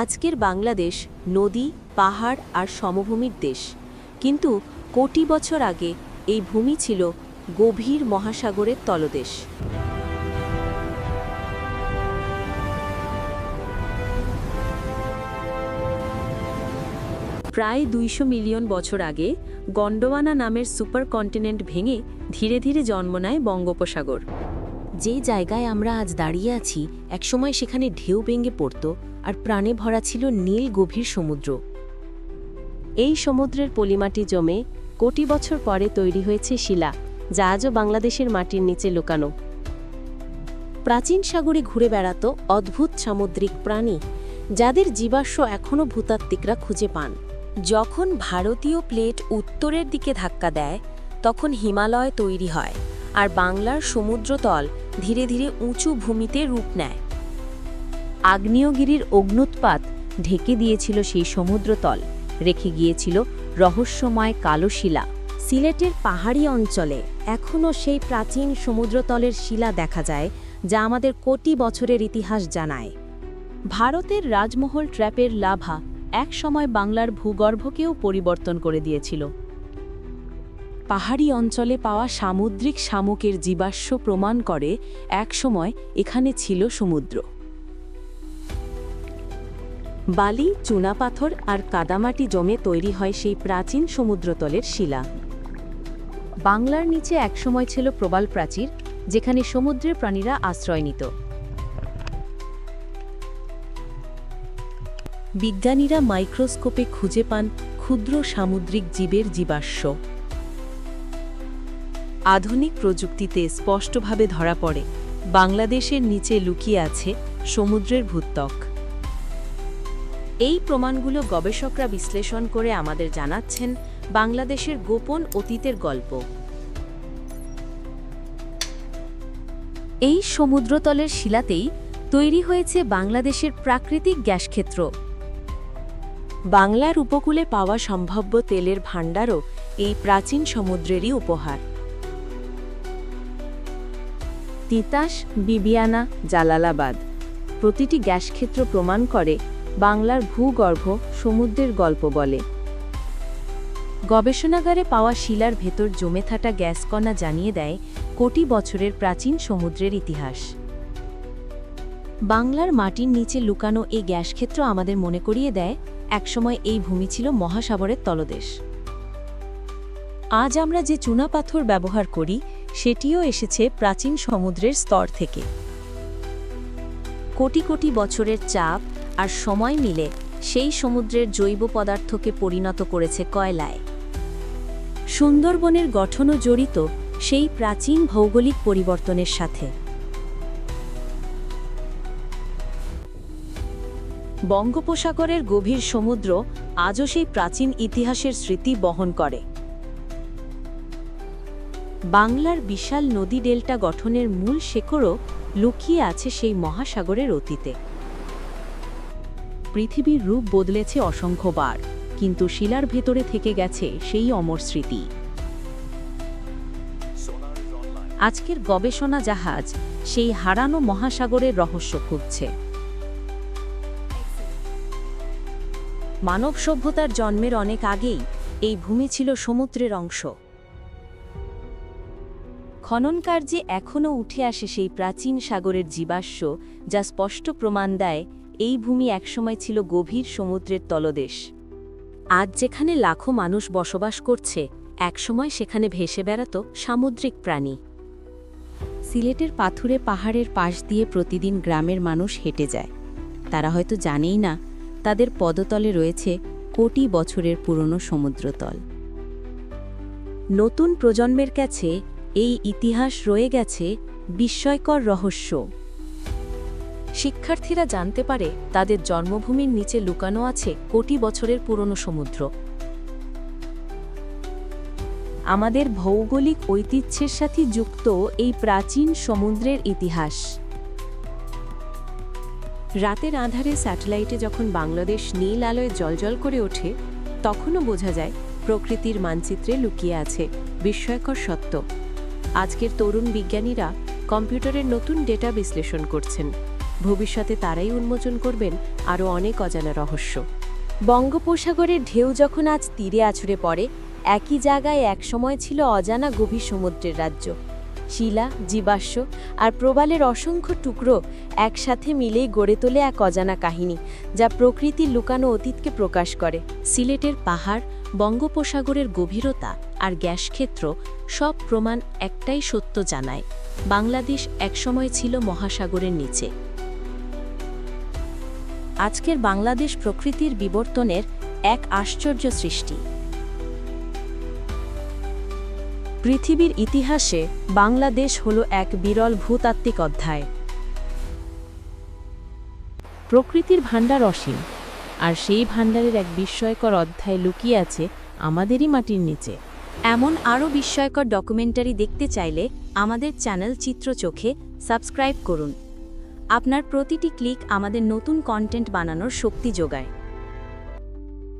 আজকের বাংলাদেশ নদী, পাহাড় আর সমভূমির দেশ। কিন্তু কোটি বছর আগে এই ভূমি ছিল গভীর মহাসাগরের তলদেশ। প্রায় দুইশো মিলিয়ন বছর আগে গন্ডোয়ানা নামের সুপার কন্টিনেন্ট ভেঙে ধীরে ধীরে জন্ম নেয় বঙ্গোপসাগর। যে জায়গায় আমরা আজ দাঁড়িয়ে আছি, একসময় সেখানে ঢেউ ভেঙে পড়ত আর প্রাণে ভরা ছিল নীল গভীর সমুদ্র। এই সমুদ্রের পলিমাটি জমে কোটি বছর পরে তৈরি হয়েছে শিলা, যা আজও বাংলাদেশের মাটির নিচে লুকানো। প্রাচীন সাগরে ঘুরে বেড়াতো অদ্ভুত সামুদ্রিক প্রাণী, যাদের জীবাশ্ম এখনও ভূতাত্ত্বিকরা খুঁজে পান। যখন ভারতীয় প্লেট উত্তরের দিকে ধাক্কা দেয়, তখন হিমালয় তৈরি হয়। আর বাংলার সমুদ্রতল ধীরে ধীরে উঁচু ভূমিতে রূপ নেয়। আগ্নেয়গিরির অগ্নুৎপাত ঢেকে দিয়েছিল সেই সমুদ্রতল, রেখে গিয়েছিল রহস্যময় কালো শিলা সিলেটের পাহাড়ি অঞ্চলে এখনও সেই প্রাচীন সমুদ্রতলের শিলা দেখা যায়, যা আমাদের কোটি বছরের ইতিহাস জানায়। ভারতের রাজমহল ট্র্যাপের লাভা এক সময় বাংলার ভূগর্ভকেও পরিবর্তন করে দিয়েছিল। পাহাড়ি অঞ্চলে পাওয়া সামুদ্রিক শামুকের জীবাশ্ম প্রমাণ করে একসময় এখানে ছিল সমুদ্র। বালি চুনাপাথর আর কাদামাটি জমে তৈরি হয় সেই প্রাচীন সমুদ্রতলের শিলা। বাংলার নিচে একসময় ছিল প্রবাল প্রাচীর, যেখানে সমুদ্রের প্রাণীরা আশ্রয় নিত। বিজ্ঞানীরা মাইক্রোস্কোপে খুঁজে পান ক্ষুদ্র সামুদ্রিক জীবের জীবাশ্ম। আধুনিক প্রযুক্তিতে স্পষ্টভাবে ধরা পড়ে, বাংলাদেশের নিচে লুকিয়ে আছে সমুদ্রের ভূত্বক। এই প্রমাণগুলো গবেষকরা বিশ্লেষণ করে আমাদের জানাচ্ছেন বাংলাদেশের গোপন অতীতের গল্প। এই সমুদ্রতলের শিলাতেই তৈরি হয়েছে বাংলাদেশের প্রাকৃতিক গ্যাসক্ষেত্র বাংলার উপকূলে পাওয়া সম্ভাব্য তেলের ভাণ্ডারও এই প্রাচীন সমুদ্রেরই উপহার। তিতাস, বিবিয়ানা, জালালাবাদ। প্রতিটি গ্যাসক্ষেত্র প্রমাণ করে বাংলার ভূগর্ভ সমুদ্রের গল্প বলে। গবেষণাগারে পাওয়া শিলার ভেতর জমে থাকা গ্যাসকণা জানিয়ে দেয় কোটি বছরের প্রাচীন সমুদ্রের ইতিহাস। বাংলার মাটির নিচে লুকানো এই গ্যাসক্ষেত্র আমাদের মনে করিয়ে দেয়, একসময় এই ভূমি ছিল মহাসাগরের তলদেশ। আজ আমরা যে চুনাপাথর ব্যবহার করি, সেটিও এসেছে প্রাচীন সমুদ্রের স্তর থেকে। কোটি কোটি বছরের চাপ আর সময় মিলে সেই সমুদ্রের জৈব পদার্থকে পরিণত করেছে কয়লায়। সুন্দরবনের গঠনও জড়িত সেই প্রাচীন ভৌগোলিক পরিবর্তনের সাথে। বঙ্গোপসাগরের গভীর সমুদ্র আজও সেই প্রাচীন ইতিহাসের স্মৃতি বহন করে। বাংলার বিশাল নদী ডেল্টা গঠনের মূল শেকড়ও লুকিয়ে আছে সেই মহাসাগরের অতীতে। পৃথিবীর রূপ বদলেছে অসংখ্যবার, কিন্তু শিলার ভেতরে থেকে গেছে সেই অমর স্মৃতি। আজকের গবেষণা জাহাজ সেই হারানো মহাসাগরের রহস্য খুঁজছে। মানব সভ্যতার জন্মের অনেক আগেই এই ভূমি ছিল সমুদ্রের অংশ। খনন কার্যে এখনও উঠে আসে সেই প্রাচীন সাগরের জীবাশ্ম, যা স্পষ্ট প্রমাণ দেয় এই ভূমি একসময় ছিল গভীর সমুদ্রের তলদেশ। আজ যেখানে লাখো মানুষ বসবাস করছে, একসময় সেখানে ভেসে বেড়াত সামুদ্রিক প্রাণী। সিলেটের পাথুরে পাহাড়ের পাশ দিয়ে প্রতিদিন গ্রামের মানুষ হেঁটে যায়। তারা হয়তো জানেই না, তাদের পদতলে রয়েছে কোটি বছরের পুরনো সমুদ্রতল। নতুন প্রজন্মের কাছে এই ইতিহাস রয়ে গেছে বিস্ময়কর রহস্য। শিক্ষার্থীরা জানতে পারে তাদের জন্মভূমির নিচে লুকানো আছে কোটি বছরের পুরনো সমুদ্র। আমাদের ভৌগোলিক ঐতিহ্যের সাথে যুক্ত এই প্রাচীন সমুদ্রের ইতিহাস। রাতের আধারে স্যাটেলাইটে যখন বাংলাদেশ নীল আলোয় জলজল করে ওঠে, তখনও বোঝা যায় প্রকৃতির মানচিত্রে লুকিয়ে আছে বিস্ময়কর সত্য। আজকের তরুণ বিজ্ঞানীরা কম্পিউটারের নতুন ডেটা বিশ্লেষণ করছেন। ভবিষ্যতে তারাই উন্মোচন করবেন আরও অনেক অজানা রহস্য। বঙ্গোপসাগরের ঢেউ যখন আজ তীরে আছড়ে পড়ে, একই জায়গায় একসময় ছিল অজানা গভীর সমুদ্রের রাজ্য। শিলা, জীবাশ্ম আর প্রবালের অসংখ্য টুকরো একসাথে মিলেই গড়ে তোলে এক অজানা কাহিনী যা প্রকৃতির লুকানো অতীতকে প্রকাশ করে। সিলেটের পাহাড়, বঙ্গোপসাগরের গভীরতা আর গ্যাস ক্ষেত্র সব প্রমাণ একটাই সত্য জানায়। বাংলাদেশ একসময় ছিল মহাসাগরের নিচে। আজকের বাংলাদেশ প্রকৃতির বিবর্তনের এক আশ্চর্য সৃষ্টি। পৃথিবীর ইতিহাসে বাংলাদেশ হল এক বিরল ভূতাত্ত্বিক অধ্যায়। প্রকৃতির ভাণ্ডার অসীম, আর সেই ভাণ্ডারের এক বিস্ময়কর অধ্যায় লুকিয়ে আছে আমাদেরই মাটির নিচে। এমন আরও বিস্ময়কর ডকুমেন্টারি দেখতে চাইলে আমাদের চ্যানেল চিত্র চোখে সাবস্ক্রাইব করুন। আপনার প্রতিটি ক্লিক আমাদের নতুন কন্টেন্ট বানানোর শক্তি যোগায়।